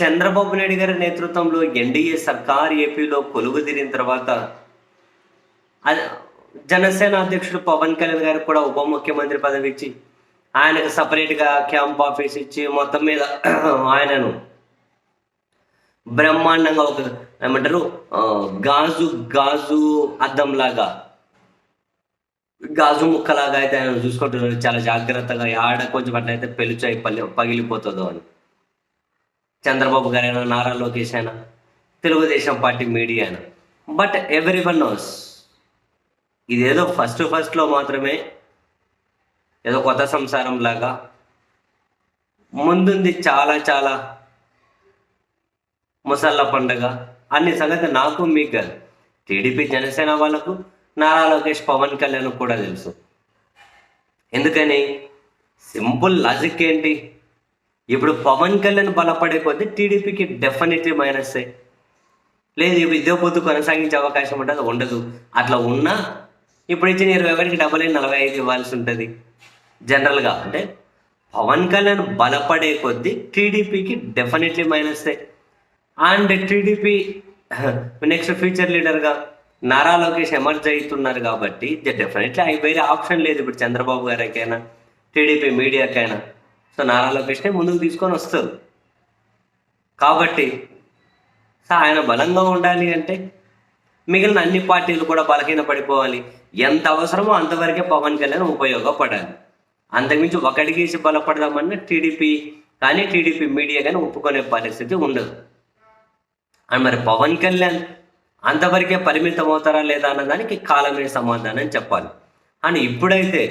చంద్రబాబు నాయుడు గారి నేతృత్వంలో ఎన్డీఏ సర్కార్ ఏపీలో కొలువు తీరిన తర్వాత అది జనసేన అధ్యక్షుడు పవన్ కళ్యాణ్ గారికి కూడా ఉప ముఖ్యమంత్రి పదవి ఇచ్చి ఆయనకు సపరేట్గా క్యాంప్ ఆఫీస్ ఇచ్చి మొత్తం మీద ఆయనను బ్రహ్మాండంగా ఒక ఏమంటారు గాజు గాజు గాజు అద్దంలాగా గాజు ముక్కలాగా అయితే ఆయన చూసుకుంటున్నారు. చాలా జాగ్రత్తగా ఆడ కొంచెం అట్లయితే పెలుచై పల్లి పగిలిపోతుందో అని. చంద్రబాబు గారైనా నారా లోకేష్ అయినా తెలుగుదేశం పార్టీ మీడియా అయినా. బట్ ఎవ్రీ వన్ నోస్ ఇదేదో ఫస్ట్ ఫస్ట్లో మాత్రమే ఏదో కొత్త సంసారం లాగా ముందుంది చాలా చాలా ముసళ్ళ పండగ. అన్ని సంగతి నాకు మీకు కాదు. టీడీపీ జనసేన వాళ్ళకు నారా లోకేష్ పవన్ కళ్యాణ్ కూడా తెలుసు. ఎందుకని? సింపుల్ లాజిక్ ఏంటి? ఇప్పుడు పవన్ కళ్యాణ్ బలపడే కొద్దీ టీడీపీకి డెఫినెట్లీ మైనస్ లేదు ఇప్పుడు ఇదే పొద్దు కొనసాగించే అవకాశం ఉంటుంది ఉండదు. అట్లా ఉన్నా ఇప్పుడు ఇచ్చిన ఇరవై ఒకటికి డబల్ నలభై ఐదు ఇవ్వాల్సి ఉంటుంది. జనరల్గా అంటే పవన్ కళ్యాణ్ బలపడే కొద్దీ టీడీపీకి డెఫినెట్లీ మైనస్సే అండ్ టీడీపీ నెక్స్ట్ ఫ్యూచర్ లీడర్గా నారా లోకేష్ ఎమర్జ్ అవుతున్నారు కాబట్టి డెఫినెట్లీ వేరే ఆప్షన్ లేదు. ఇప్పుడు చంద్రబాబు గారికైనా టీడీపీ మీడియాకైనా. సో నారా లోకేష్నే ముందుకు తీసుకొని వస్తారు. కాబట్టి సో ఆయన బలంగా ఉండాలి అంటే మిగిలిన అన్ని పార్టీలు కూడా బలహీన పడిపోవాలి. ఎంత అవసరమో అంతవరకే పవన్ కళ్యాణ్ ఉపయోగపడాలి. అంతకుమించి ఒకడిగేసి బలపడదామన్న టీడీపీ కానీ టీడీపీ మీడియా కానీ ఒప్పుకునే పరిస్థితి ఉండదు. అండ్ మరి పవన్ కళ్యాణ్ అంతవరకే పరిమితం అవుతారా లేదా అన్న దానికి కాలమే సమాధానం చెప్పాలి. అండ్ ఇప్పుడైతే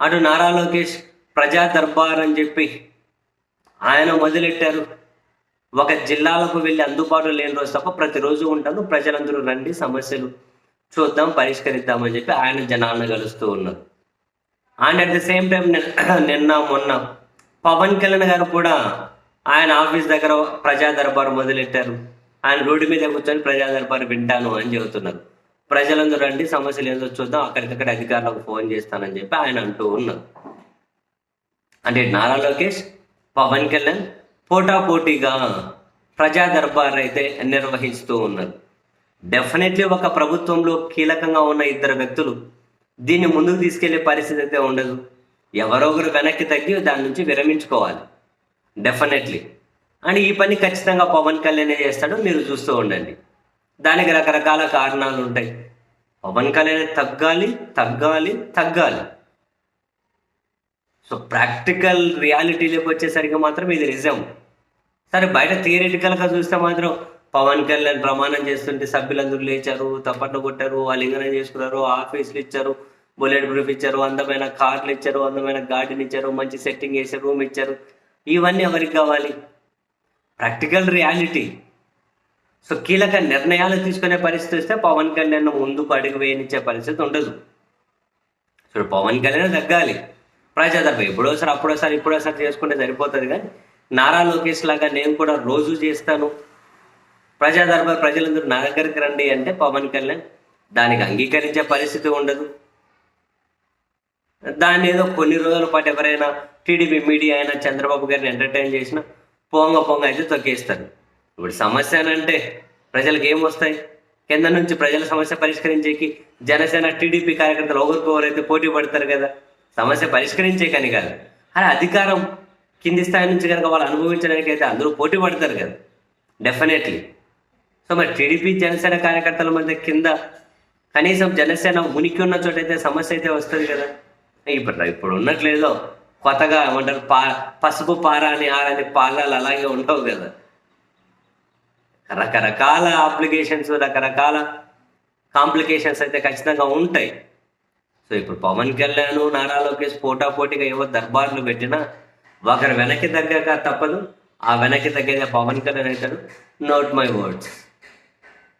అటు నారా లోకేష్ ప్రజా దర్బార్ అని చెప్పి ఆయన మొదలెట్టారు. ఒక జిల్లాలకు వెళ్ళి అందుబాటులో లేని రోజు తప్ప ప్రతిరోజు ఉంటాను ప్రజలందరూ రండి సమస్యలు చూద్దాం పరిష్కరిద్దామని చెప్పి ఆయన జనాలను కలుస్తూ ఉన్నారు. And at the same time నిన్న మొన్న పవన్ కళ్యాణ్ గారు కూడా ఆయన ఆఫీస్ దగ్గర ప్రజా దర్బారు మొదలెట్టారు. ఆయన రోడ్డు మీద కూర్చొని ప్రజా దర్బారు వింటాను అని చెబుతున్నారు. ప్రజలందరూ రండి సమస్యలు ఏదో చూద్దాం అక్కడికక్కడ అధికారులకు ఫోన్ చేస్తానని చెప్పి ఆయన అంటూ ఉన్నారు. అంటే నారా లోకేష్ పవన్ కళ్యాణ్ పోటాపోటీగా ప్రజా దర్బార్ అయితే నిర్వహిస్తూ ఉన్నారు. డెఫినెట్లీ ఒక ప్రభుత్వంలో కీలకంగా ఉన్న ఇద్దరు వ్యక్తులు దీన్ని ముందుకు తీసుకెళ్ళే పరిస్థితి అయితే ఉండదు. ఎవరో ఒకరు వెనక్కి తగ్గి దాని నుంచి విరమించుకోవాలి. డెఫినెట్లీ అండ్ ఈ పని ఖచ్చితంగా పవన్ కళ్యాణ్ చేస్తాడు మీరు చూస్తూ ఉండండి. దానికి రకరకాల కారణాలు ఉంటాయి. పవన్ కళ్యాణ్ తగ్గాలి తగ్గాలి తగ్గాలి. సో ప్రాక్టికల్ రియాలిటీలోకి వచ్చేసరికి మాత్రం ఇది నిజం. సరే బయట థియరిటికల్గా చూస్తే మాత్రం పవన్ కళ్యాణ్ ప్రమాణం చేస్తుంటే సభ్యులందరూ లేచారు తప్పట్లు కొట్టారు లింగనం చేసుకున్నారు ఆఫీసులు ఇచ్చారు బుల్లెట్ ప్రూఫ్ ఇచ్చారు అందమైన కార్లు ఇచ్చారు అందమైన గార్డెన్ ఇచ్చారు మంచి సెట్టింగ్ వేసి రూమ్ ఇచ్చారు. ఇవన్నీ ఎవరికి కావాలి? Practical reality. సో కీలక నిర్ణయాలు తీసుకునే పరిస్థితి వస్తే పవన్ కళ్యాణ్ ముందుకు అడుగు వేయనిచ్చే పరిస్థితి ఉండదు. సో పవన్ కళ్యాణ్ తగ్గాలి. ప్రజాదర్భ ఎప్పుడోసారి అప్పుడోసారి ఇప్పుడోసారి చేసుకుంటే సరిపోతుంది కానీ నారా లోకేష్ లాగా నేను కూడా రోజు చేస్తాను. ప్రజాదర్భ ప్రజలందరూ నా దగ్గరికి రండి అంటే పవన్ కళ్యాణ్ దానికి అంగీకరించే పరిస్థితి ఉండదు. దాన్ని ఏదో కొన్ని రోజుల పాటు ఎవరైనా టీడీపీ మీడియా అయినా చంద్రబాబు గారిని ఎంటర్టైన్ చేసినా పొంగ పొంగ అయితే తొక్కేస్తారు. ఇప్పుడు సమస్య అంటే ప్రజలకు ఏం వస్తాయి? కింద నుంచి ప్రజల సమస్య పరిష్కరించేకి జనసేన టీడీపీ కార్యకర్తలు ఒకరికొకరైతే పోటీ పడతారు కదా. సమస్య పరిష్కరించే కానీ కాదు. అలా అధికారం కింది స్థాయి నుంచి కనుక వాళ్ళు అనుభవించడానికి అయితే అందరూ పోటీ పడతారు కదా. డెఫినెట్లీ సో మరి టీడీపీ జనసేన కార్యకర్తల మధ్య కింద కనీసం జనసేన ఉనికి ఉన్న చోట అయితే సమస్య అయితే వస్తుంది కదా. ఇప్పుడు ఇప్పుడు ఉన్నట్లేదో కొత్తగా ఏమంటారు పా పసుపు పార అని ఆరని పాలాలు అలాగే ఉండవు కదా. రకరకాల అప్లికేషన్స్ రకరకాల కాంప్లికేషన్స్ అయితే ఖచ్చితంగా ఉంటాయి. సో ఇప్పుడు పవన్ కళ్యాణ్ నారా లోకేష్ పోటా పోటీగా ఏవో దర్బార్లు పెట్టినా ఒకరు వెనక్కి తగ్గక తప్పదు. ఆ వెనక్కి తగ్గేదే పవన్ కళ్యాణ్ అవుతాడు. Note my words